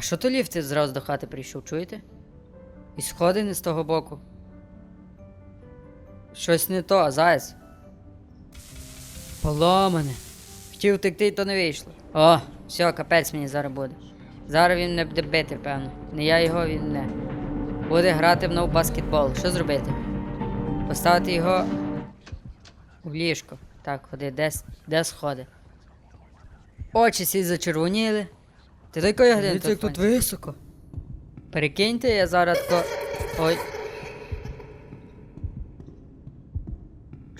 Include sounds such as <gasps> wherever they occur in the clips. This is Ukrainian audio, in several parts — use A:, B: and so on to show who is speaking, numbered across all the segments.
A: А що то ліфт зразу до хати прийшов, чуєте? І сходи не з того боку. Щось не то, заяць. Поломане. Хотів втекти, то не вийшло. О, все, капець мені зараз буде. Зараз він не буде бити, певно. Не я його, він не. Буде грати в нов баскетбол. Що зробити? Поставити його в ліжко. Так, ходи, де, де сходи? Очі сі зачервоніли. Ти якої години?
B: Дивіться, як
A: тут
B: високо.
A: Перекиньте, я зараз тако. Ой.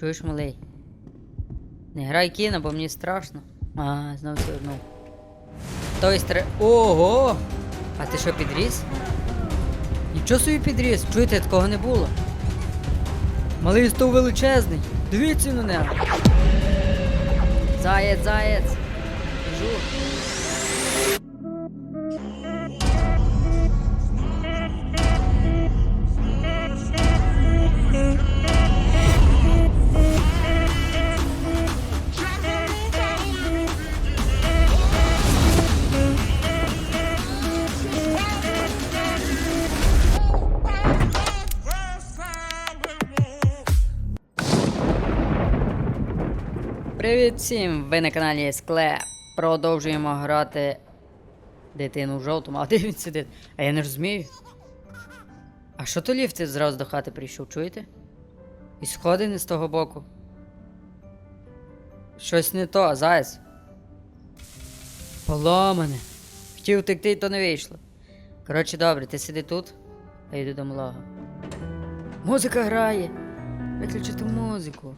A: Чуєш, малий? Не грай кіно, бо мені страшно. А, знов свернув. Той стре. Ого! А ти що підріс? Нічого собі підріс, чуєте, такого не було. Малий став величезний. Дивіться на нього. Заєць, заєць. Біжу. Привіт всім! Ви на каналі Скле. Продовжуємо грати дитину в жовтому, а де він сидить? А я не розумію. А що то ліфт зразу до хати прийшов, чуєте? І сходи не з того боку. Щось не то, заяць. Поломане. Хотів втекти, то не вийшло. Коротше, добре, ти сиди тут, а йду до малого. Музика грає. Виключити музику.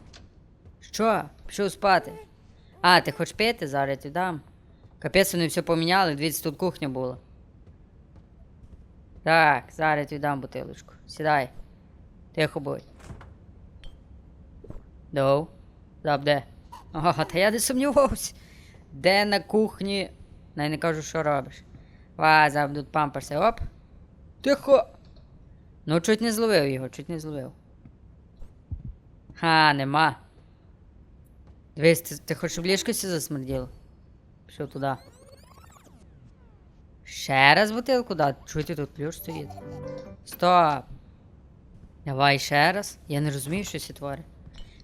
A: Що? Пішов спати. А, ти хочеш пити? Зараз я тобі дам. Капець вони все поміняли, дивіться, тут кухня була. Так, зараз я тобі дам бутилочку. Сідай. Тихо будь. Доу. Зап, де? Ага, та я не сумнівався. Де на кухні? Най не кажу, що робиш. Ва, зап, тут памперси, оп. Тихо. Ну, чуть не зловив його, чуть не зловив. Ха, нема. Дивись, ти, ти хочеш в ліжко сі засмерділо? Пішов туди. Ще раз бутилку дати? Чуєте, тут ключ стоїть. Стоп. Давай ще раз. Я не розумію, що сі творить.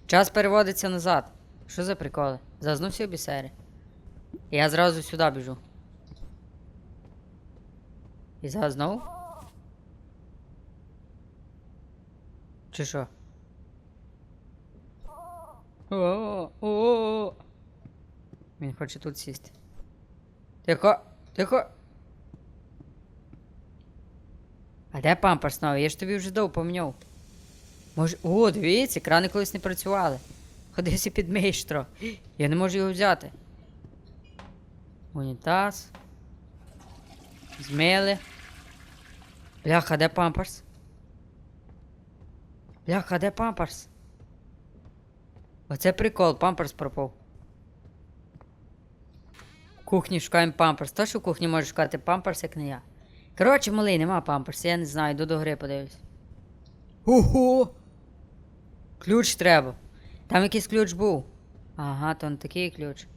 A: Час переводиться назад. Що за приколи? Зазнувся в бісері. Я зразу сюди біжу. І зараз знову? Чи що? О, о. Він хоче тут сісти. Тихо, тихо. А де памперс новий? Я ж тобі вже дов поміняв. Може. О, дивіться, крани колись не працювали. Ходи сі підмиєш трохи. Я не можу його взяти. Унітаз. Змили. Бляха, де памперс? Бляха, де памперс? Оце прикол, памперс пропав. В кухні шукаємо памперс. То, що в кухні може шукати памперс, як не я. Коротше, малий, нема памперса, я не знаю, йду до гри подивлюсь. Ого! Ключ треба. Там якийсь ключ був. Ага, то не такий ключ.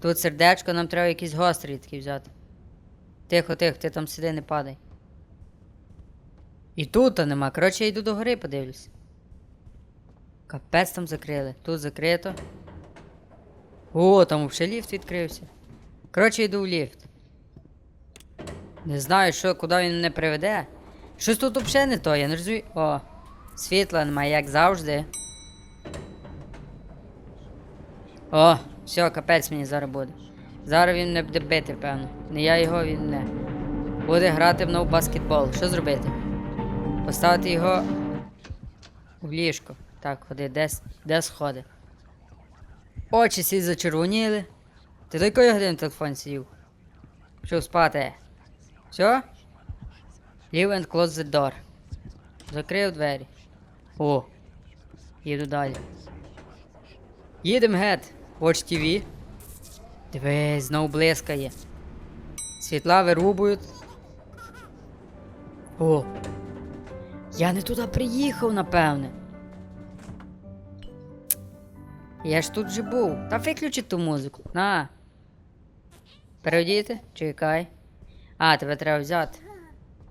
A: Тут сердечко, нам треба якийсь гострий такий взяти. Тихо, тихо, ти там сиди, не падай. І тут то нема. Коротше, я йду до гори подивлюсь. Капець там закрили. Тут закрито. О, там взагалі ліфт відкрився. Коротше, йду в ліфт. Не знаю, що, куди він мене приведе. Щось тут взагалі не то, я не розумію. О, світла немає, як завжди. О, все, капець мені зараз буде. Зараз він не буде бити, певно. Не я його, він не. Буде грати в нов баскетбол. Що зробити? Поставити його в ліжко. Так, ходи, де, де сходи? Очі сі зачервоніли. Ти до якої години телефон сидів? Пішов спати. Все? Leave and close the door. Закрив двері. О. Їду далі. Їдем гет. Watch TV. Дивись, знову блискає. Світла вирубують. О. Я не туди приїхав, напевне. Я ж тут же був. Та виключи ту музику. На. Переодіти? Чекай. А, тебе треба взяти.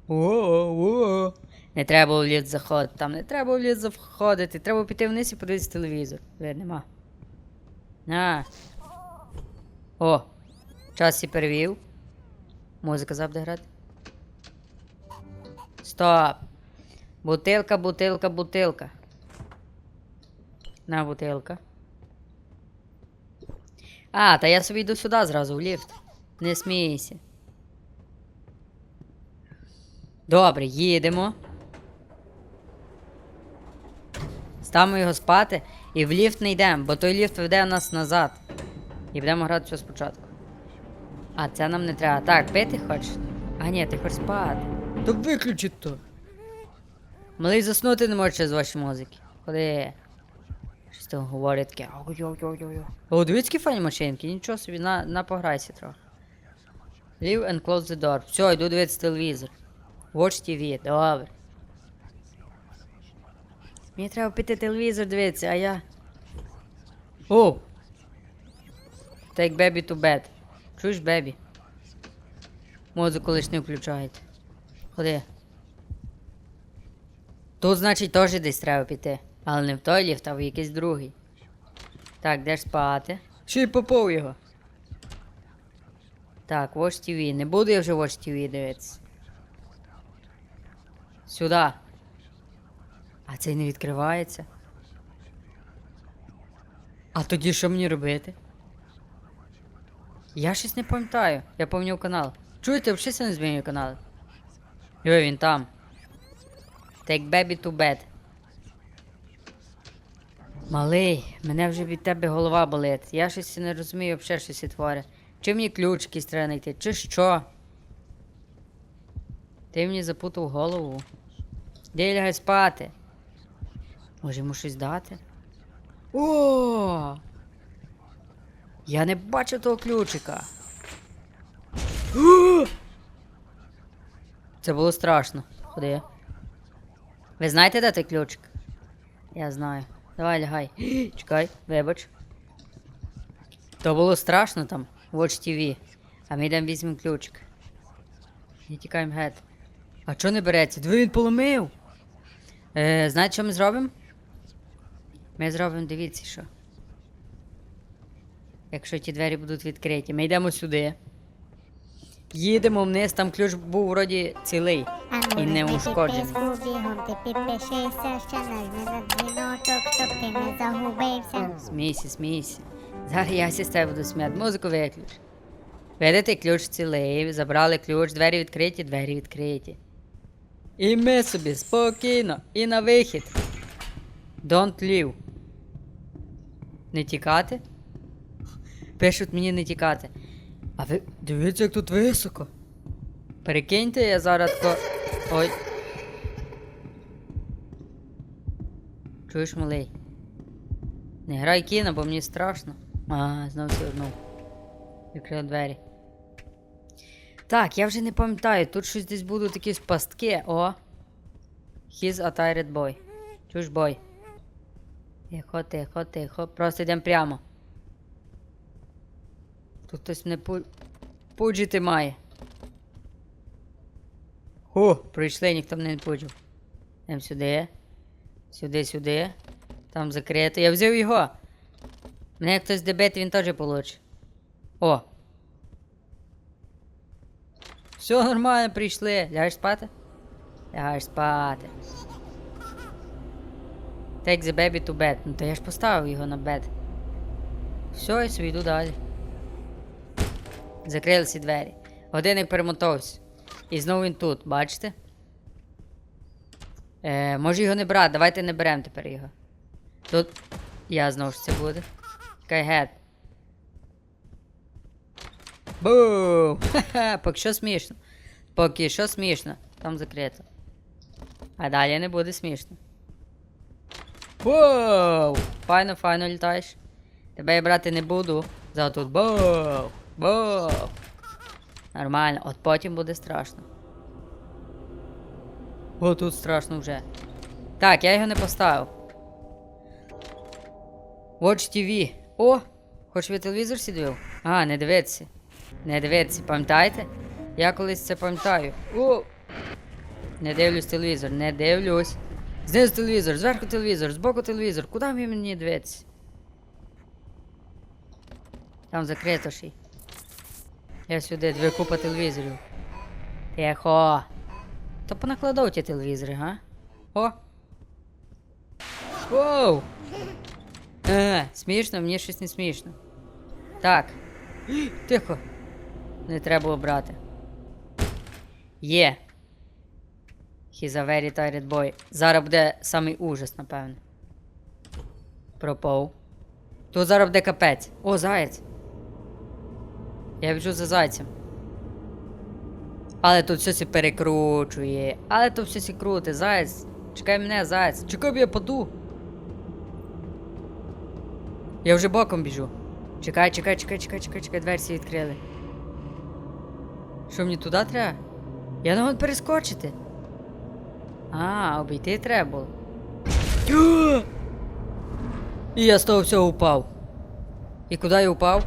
A: О-о-о. Не треба було в ліс заходити. Там не треба було в ліс заходити. Треба піти вниз і подивитися телевізор. Ви нема. На. О. Час і перевів. Музика завжди грати. Стоп. Бутилка, бутилка, бутилка. На бутилка. А, та я собі йду сюди зразу в ліфт. Не смійся. Добре, їдемо. Ставимо його спати і в ліфт не йдемо, бо той ліфт веде нас назад. І будемо грати все спочатку. А, це нам не треба. Так, пити хочеш? А ні, ти хочеш спати. То виключи то. Малий заснути не може з вашої музики. Ходи. Щось там говорить таке. О, дивіться, які файні машинки, нічого собі, на, на пограйся трохи. Leave and close the door. Все, йду дивитися телевізор. Watch TV, добре. Мені треба піти телевізор дивитися, а я. О! Take baby to bed. Чуєш, бебі? Музику лиш не включають. Ходи. Тут, значить, теж десь треба піти. Але не в той ліфт, а в якийсь другий. Так, де ж спати? Ще й попов його. Так, Watch TV. Не буду я вже Watch TV дивитися. Сюди. А цей не відкривається. А тоді що мені робити? Я щось не пам'ятаю. Я помню канал. Чуєте, взагалі не змінюю канал. Йой, він там. Take baby to bed. Малий, мене вже від тебе голова болить. Я щось не розумію, взагалі щось творить. Чи мені ключ якийсь треба знайти, чи що? Ти мені запутав голову. Де лягай спати? Може йому щось дати? О! Я не бачу того ключика. Це було страшно. Ходи. Ви знаєте, де той ключик? Я знаю. Давай лягай. <gasps> Чекай, вибач. То було страшно там, Watch TV. А ми йдемо візьмемо ключик. І тікаємо геть. А чого не береться? Диви він поломив. Е, знаєте, що ми зробимо? Ми зробимо, дивіться, що. Якщо ті двері будуть відкриті, ми йдемо сюди. Їдемо вниз, там ключ був вроді цілий. І не ушкоджений.
B: Ти підпишися, ще нажми на дзвіночок, щоб ти не загубився.
A: Смійся, смійся. Зараз я з тебе буду сміяти. Музику виключ. Видите, ключ цілий, забрали ключ, двері відкриті, двері відкриті. І ми собі спокійно, і на вихід. Don't leave. Не тікати? Пишуть мені не тікати. А ви дивіться, як тут високо. Перекиньте, я зараз тако. Ой. Чуєш, малий? Не грай кіно, бо мені страшно. А, знов свернув. Відкрив двері. Так, я вже не пам'ятаю, тут щось десь будуть якісь пастки. О. He's a tired boy. Чуєш, бой? Тихо, тихо, тихо. Просто йдемо прямо. Тут хтось мене пу... пуджити має. О, прийшли, ніхто мене не пуджив. Йдемо сюди. Сюди, сюди. Там закрито. Я взяв його. Мене хтось дебет, він теж получить. О. Все нормально, прийшли. Лягаєш спати? Лягаєш спати. Take the baby to bed. Ну то я ж поставив його на бед. Все, я собі йду далі. Закрилися двері. Годинник перемотався. І знову він тут, бачите? Е, може його не брати, давайте не беремо тепер його. Тут. Я знову ж це буде. Чекай гет. Бум! Ха-ха, поки що смішно. Поки що смішно. Там закрито. А далі не буде смішно. Воу! Файно, файно літаєш. Тебе я брати не буду. За тут боу! Боу! Нормально, от потім буде страшно. О, тут страшно вже. Так, я його не поставив. Watch TV. О! Хоч ви телевізор сидів? А, не дивіться. Не дивіться, пам'ятаєте? Я колись це пам'ятаю. О! Не дивлюсь телевізор, не дивлюсь. Знизу телевізор, зверху телевізор, збоку телевізор. Куди мені дивитися? Там закрито ще. Я сюди, дві купа телевізорів. Тихо. То понакладав ті телевізори, га? О! Воу! Е, смішно, мені щось не смішно. Так. <gasps> Тихо. Не треба було брати. Є. He's a very tired boy. Зараз буде самий ужас, напевно. Пропав. Тут зараз буде капець. О, заєць. Я біжу за зайцем. Але тут все перекручує. Але тут все сі крути. Заєць. Чекай мене, заєць. Чекай, я паду. Я вже боком біжу. Чекай, чекай, чекай, чекай, чекай, чекай, двері відкрили. Що мені туди треба? Я не можу перескочити. А, обійти треба було. <gasps> І я з того всього упав. І куди я упав?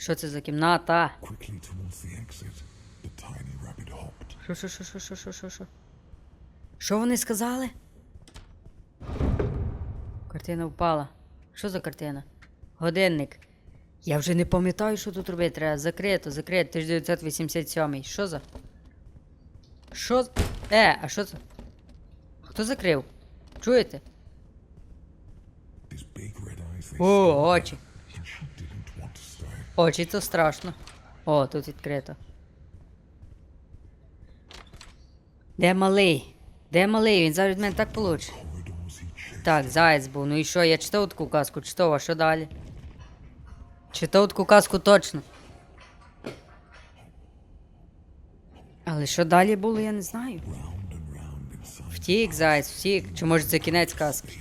A: Що це за кімната? Що, що, що, що, що, що, що, що? Що вони сказали? Картина впала. Що за картина? Годинник. Я вже не пам'ятаю, що тут робити треба. Закрито, закрито. 1987. Що за? Що? з- Е, а що це? Хто закрив? Чуєте? О, очі.
C: Stay.
A: Очі то страшно. О, тут відкрито. Де малий? Де малий? Він зараз від мене так получить. Так, заєць був. Ну і що? Я читав таку казку, читав, а що далі? Читав таку казку точно. Але що далі було, я не знаю. Втік, заєць, втік. Чи може це кінець казки?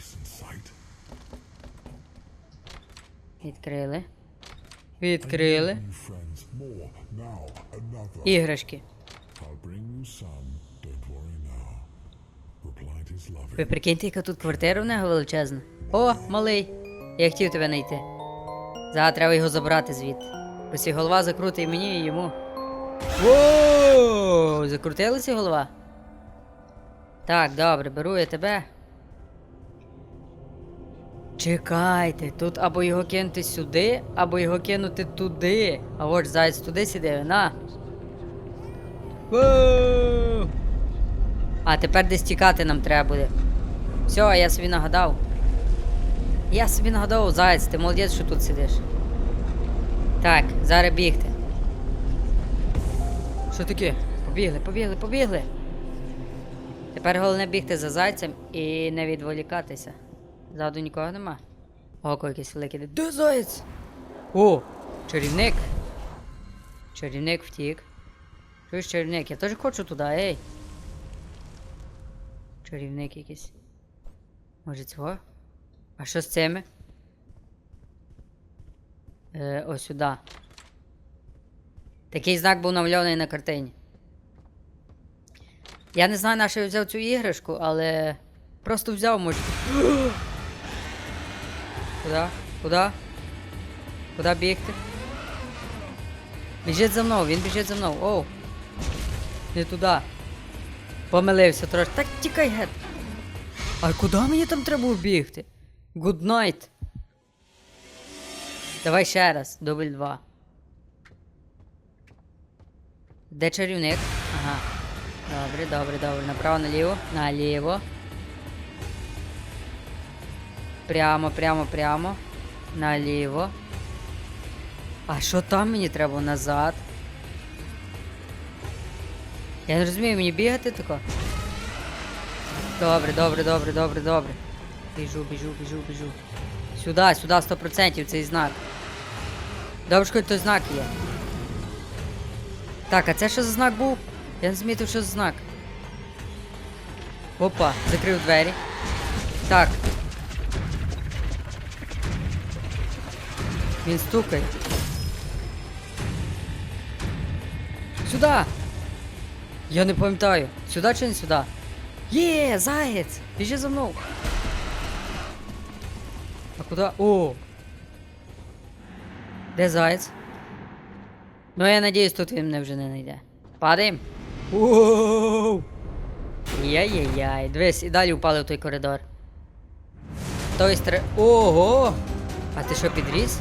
A: Відкрили. Відкрили. Іграшки. Ви прикиньте, яка тут квартира в нього величезна. О, малий. Я хотів тебе знайти. Зараз треба його забрати звідти. Ось і голова закрутить і мені і йому. Воу! Закрутилася голова? Так, добре, беру я тебе. Чекайте, тут або його кинути сюди, або його кинути туди. А от заяць туди сидить, на. А тепер десь тікати нам треба буде. Все, я собі нагадав. Я собі нагадав, заяць, ти молодець, що тут сидиш. Так, зараз бігти. Що таке? Побігли, побігли, побігли. Тепер головне бігти за зайцем і не відволікатися. Ззаду нікого нема. Око якесь велике. Де заєць? О, чарівник. Чарівник втік. Чуєш чарівник? Я теж хочу туди, ей. Чарівник якийсь. Може цього? А що з цими? Е, ось сюди. Такий знак був намальований на картині. Я не знаю, на що я взяв цю іграшку, але. Просто взяв, може. Куди? Куди? Куди бігти? Біжить за мною, він біжить за мною. Оу. Не туди. Помилився трошки. Так тікай геть. А куди мені там треба бігти? Good night. Давай ще раз, дубль два. Де чарівник? Ага. Добре, добре, добре. Направо, наліво. Наліво. Прямо, прямо, прямо. Наліво. А що там мені треба назад? Я не розумію, мені бігати тако? Добре, добре, добре, добре, добре. Біжу, біжу, біжу, біжу. Сюди, сюди, 100% цей знак. Добре, що той знак є. Так, а це що за знак був? Я не змітив, що за знак. Опа, закрив двері. Так. Він стукає. Сюди! Я не пам'ятаю. Сюди чи не сюди? Є, заєць! Біжи за мною. А куди? О! Де заєць? Ну, я надіюсь, тут він мене вже не знайде. Падаємо. Воу! Яй-яй-яй. Дивись, і далі впали в той коридор. Той стр... Ого! А ти що, підріс?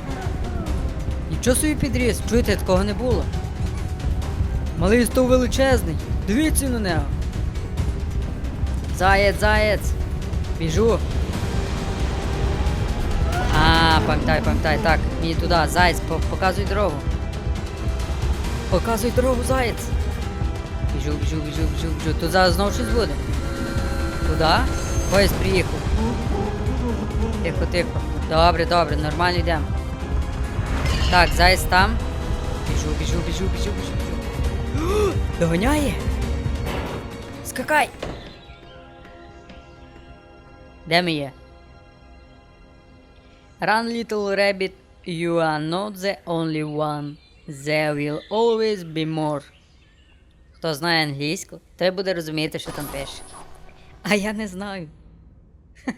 A: Нічого собі підріс, чуєте, такого не було. Малий стов величезний. Дивіться на нього. Заєць, заєць. Біжу. А, пам'ятай, пам'ятай. Так, мені туди, заєць, по- показуй дорогу. Показуй дорогу, заєць. Біжу, біжу, біжу, біжу, біжу. Тут зараз знову щось буде. Туди? Поїзд приїхав. Тихо, тихо. Добре, добре, нормально йдемо. Так, заєць там. Біжу, біжу, біжу, біжу, біжу. <gasps> Доганяє. Скакай. Де ми є? Run, little rabbit, you are not the only one. There will always be more. Хто знає англійську, той буде розуміти, що там пише. А я не знаю. <laughs>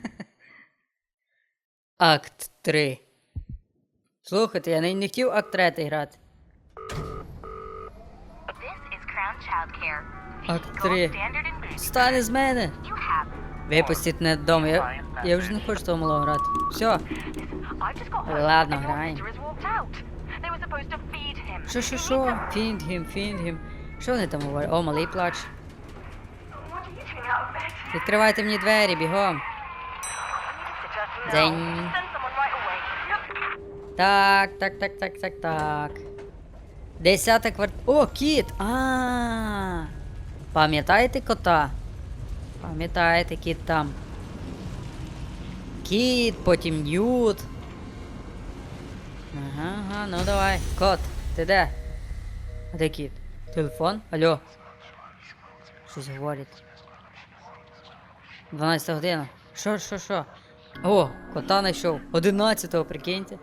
A: Акт 3. Слухайте, я не, не хотів акт 3 грати. Акт 3.
D: standard in baby.
A: Стане з мене! Випустіть мене додому. Я, я вже не хочу того малого грати. Все. Ладно, грай.
D: feed him.
A: Що, що, що? Фінд гім, фінд гім. Що вони там говорять? О, малий плач. Відкривайте мені двері, бігом. Дзень. Так, так, так, так, так, так. Десята квартира. О, кіт! А. Пам'ятаєте кота? Пам'ятаєте, кіт там. Кіт, потім Ньют. Ага, ага, ну давай. Кот, ти де? А де кіт? Телефон? Алло. Щось говорить. 12 година. Що, що, що? О, кота знайшов. 11-го, прикиньте.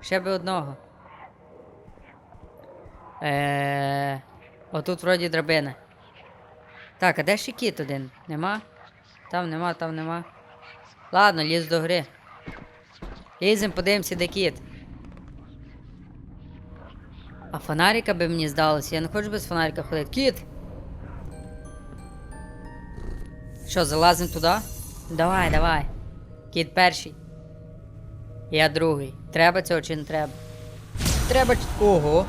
A: Ще би одного. Е. Отут вроді драбина. Так, а де ще кіт один? Нема? Там нема, там нема. Ладно, ліз до гри. Лізем, подивимося, де кіт. А фонарика би мені здалося. Я не хочу без фонарика ходити. Кіт! Що, залазим туди? Давай, давай. Кіт перший. Я другий. Треба цього чи не треба? Треба Ого.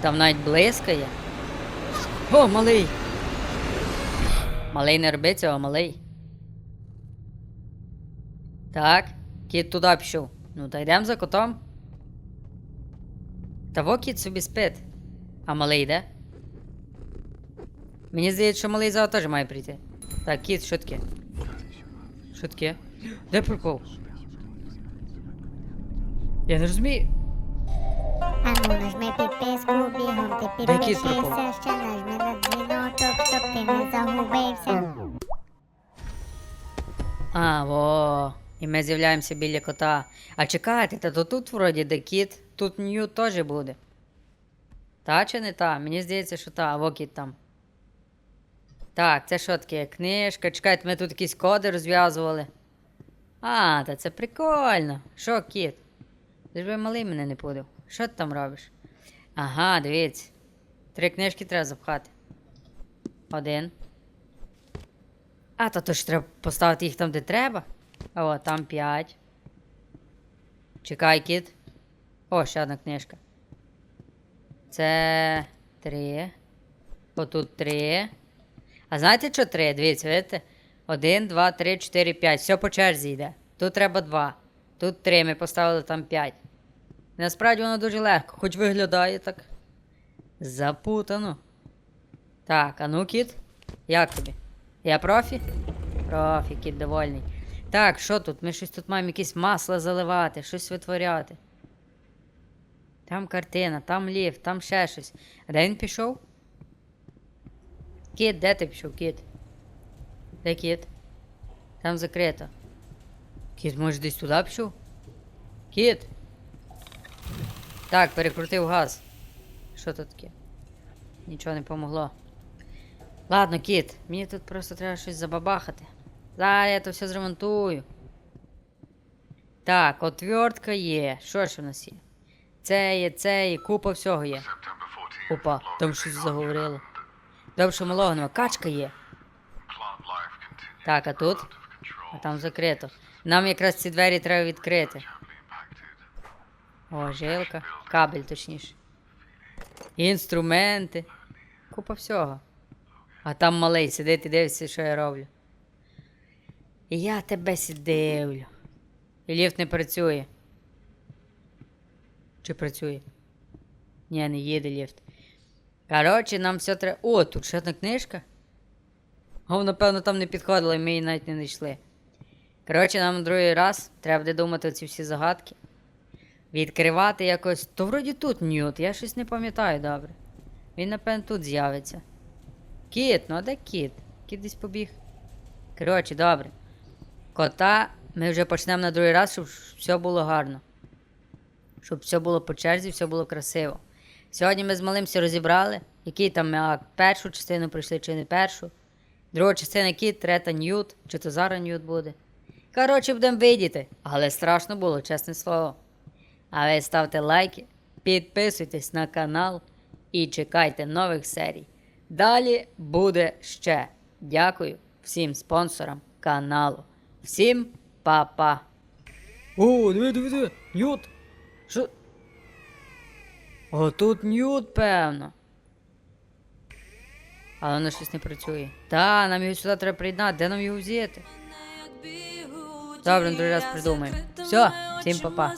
A: Там навіть блискає. О, малий. Малий не роби цього, малий. Так, кіт туди пішов. Ну, та йдемо за котом. Та во кіт собі спить. А малий йде? Мені здається, що малий зараз теж має прийти. Так, кіт, що таке? Що таке? Де пропав? Я не розумію.
B: А ну нажми підписку, бігом ти підпишися, ще нажми на дзвіночок, щоб ти не загубився.
A: А, во. І ми з'являємося біля кота. А чекайте, та то тут вроді де кіт, тут нью теж буде. Та чи не та? Мені здається, що та, во кіт там. Так, це що таке? Книжка. Чекайте, ми тут якісь коди розв'язували. А, та це прикольно. Що, кіт? Ж би малий мене не пудив. Що ти там робиш? Ага, дивіться. Три книжки треба запхати. Один. А, то, то ж треба поставити їх там, де треба. О, там 5. Чекай, кіт. О, ще одна книжка. Це 3. Отут 3. А знаєте, що 3? Дивіться, видите? 1, 2, 3, 4, 5. Все по черзі йде. Тут треба 2. Тут 3. Ми поставили там 5. Насправді воно дуже легко, хоч виглядає так. Запутано. Так, а ну, кіт, як тобі? Я профі? Профі, кіт довольний. Так, що тут? Ми щось тут маємо якесь масло заливати, щось витворяти. Там картина, там ліфт, там ще щось. А де він пішов? Кіт, де ти пішов, кіт? Де кіт? Там закрито. Кіт, може, десь туди пішов? Кіт. Так, перекрутив газ. Що тут таке? Нічого не помогло. Ладно, кіт, мені тут просто треба щось забабахати. Зараз я то все зремонтую. Так, отвертка є. Що ж у нас є? Це є, це є, купа всього є. Опа, там щось заговорило. Добре, що малого. Качка є. Так, а тут? А там закрито. Нам якраз ці двері треба відкрити. О, жилка. Кабель, точніше. Інструменти. Купа всього. А там малий сидить і дивиться, що я роблю. І я тебе сидивлю. І ліфт не працює. Чи працює? Ні, не їде ліфт. Коротше, нам все треба. О, тут ще одна книжка. Гов, напевно, там не підходила, і ми її навіть не знайшли. Коротше, нам другий раз треба буде думати ці всі загадки. Відкривати якось. То вроді тут Ньют, я щось не пам'ятаю добре. Він, напевно, тут з'явиться. Кіт, ну а де кіт? Кіт десь побіг. Коротше, добре. Кота ми вже почнемо на другий раз, щоб все було гарно. Щоб все було по черзі, все було красиво. Сьогодні ми з малим все розібрали, який там акт. Першу частину пройшли чи не першу. Друга частина кіт, третя ньют, чи то зараз ньют буде. Коротше, будемо видіти, але страшно було, чесне слово. А ви ставте лайки, підписуйтесь на канал і чекайте нових серій. Далі буде ще. Дякую всім спонсорам каналу. Всім па-па. О, диви, диви, диви, ньют. Що? О, тут ньют, певно. Але воно щось не працює. Та, нам його сюди треба приєднати. Де нам його взяти? Добре, другий раз придумаємо. Все, всім па-па.